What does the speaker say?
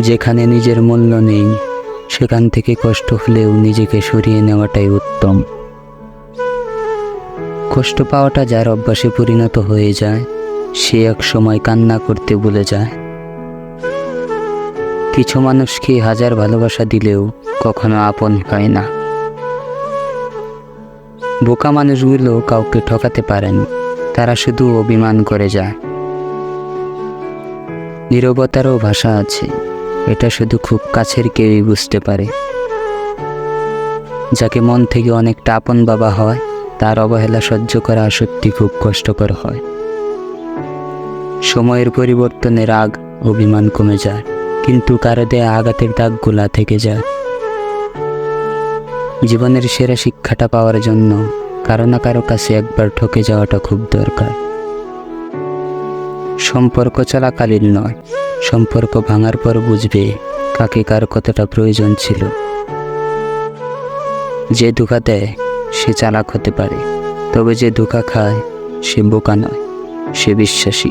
যেখানে নিজের মূল্য নেই, সেখান থেকে কষ্ট হলেও নিজেকে সরিয়ে নেওয়াটাই উত্তম। কষ্ট পাওয়াটা যার অভ্যাসে পরিণত হয়ে যায়, সে এক সময় কান্না করতে ভুলে যায়। কিছু মানুষকে হাজার ভালোবাসা দিলেও কখনো আপন হয় না। বোকা মানুষগুলো কাউকে ঠকাতে পারেন, তারা শুধু অভিমান করে যায়। নীরবতারও ভাষা আছে। এটা শুধু খুব কাছের কেউই বুঝতে পারে। যাকে মন থেকে অনেকটা আপন বাবা হয়, তার অবহেলা সহ্য করা সত্যি খুব কষ্টকর হয়। সময়ের পরিবর্তনে রাগ অভিমান কমে যায়, কিন্তু কারও দেয়া আঘাতের দাগগুলা থেকে যায়। জীবনের সেরা শিক্ষাটা পাওয়ার জন্য কারও না কারও কাছে একবার ঠকে যাওয়াটা খুব দরকার। সম্পর্ক চলাকালীন নয় সম্পর্ক ভাঙার পর বুঝবে কাকে কার কতটা প্রয়োজন ছিল। যে ধোকা দেয়, সে চালাক হতে পারে। তবে যে ধোকা খায়, সে বোকা নয়, সে বিশ্বাসী।